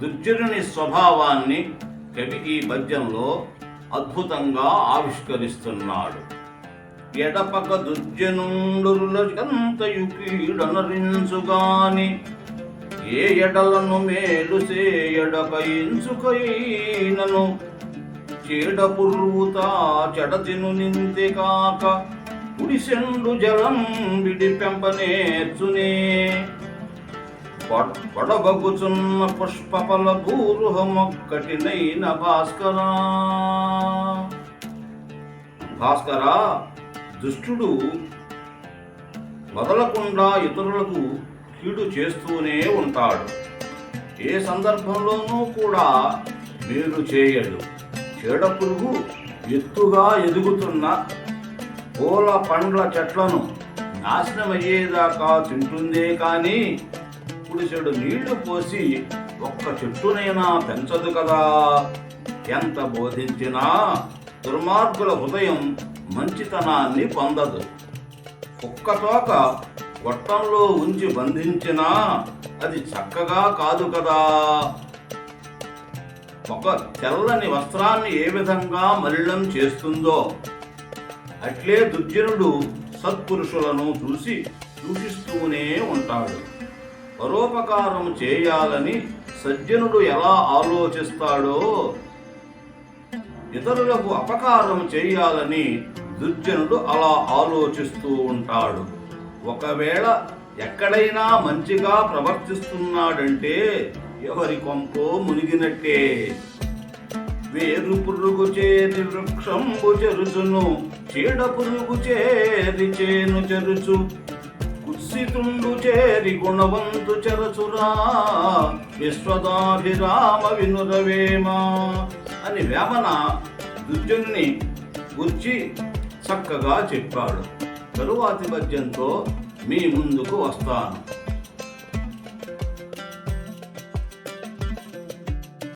దుర్జనుని స్వభావాన్ని కవి ఈ పద్యంలో అద్భుతంగా ఆవిష్కరిస్తున్నాడు. ఎడపక దుర్జనుండురులకంతయు కీడనరించుగాని ఏ ఎడలను మేలు సేయడకయించుకైనను చీడ పుర్రుతా చెడతిను నింతే కాక పుడిసెండు జలం విడి పెంపనేర్చునే పడబగుచున్న పుష్పఫల భూరుహమొక్కటినైన భాస్కరా. భాస్కరా దుష్టుడు వదలకుండా ఇతరులకు కీడు చేస్తూనే ఉంటాడు. ఏ సందర్భంలోనూ కూడా మేలు చేయడు. చెడ పురుగు ఎత్తుగా ఎదుగుతున్న పూల పండ్ల చెట్లను నాశనమయ్యేదాకా తింటుందే కానీ పుడిసెడు నీళ్ళు పోసి ఒక్క చెట్టునైనా పెంచదు కదా. ఎంత బోధించినా దుర్మార్గుల హృదయం మంచితనాన్ని పొందదు. కుక్కతోక గొట్టంలో ఉంచి బంధించినా అది చక్కగా కాదు కదా. ఒక తెల్లని వస్త్రాన్ని ఏ విధంగా మలినం చేస్తుందో అట్లే దుర్జనుడు సత్పురుషులను చూసి దూషిస్తూనే ఉంటాడు. పరోపకారం చేయాలని సజ్జనుడు ఎలా ఆలోచిస్తాడో ఇతరులకు అపకారం చేయాలని దుర్జనుడు అలా ఆలోచిస్తూ ఉంటాడు. ఒకవేళ ఎక్కడైనా మంచిగా ప్రవర్తిస్తున్నాడంటే ఎవరి కొంపో మునిగినట్టే. వేరు పురుగు చేరి వృక్షంబు చెరుచును చీడ పురుగు చేరి చేను చెరుచు కుత్సితుండు చేరి గుణవంతు చెరచురా. విశ్వదాభిరామ వినురవేమా అని వేమన దుర్జుని గుర్చి చక్కగా చెప్పాడు. తరువాతి పద్యంతో మీ ముందుకు వస్తాను.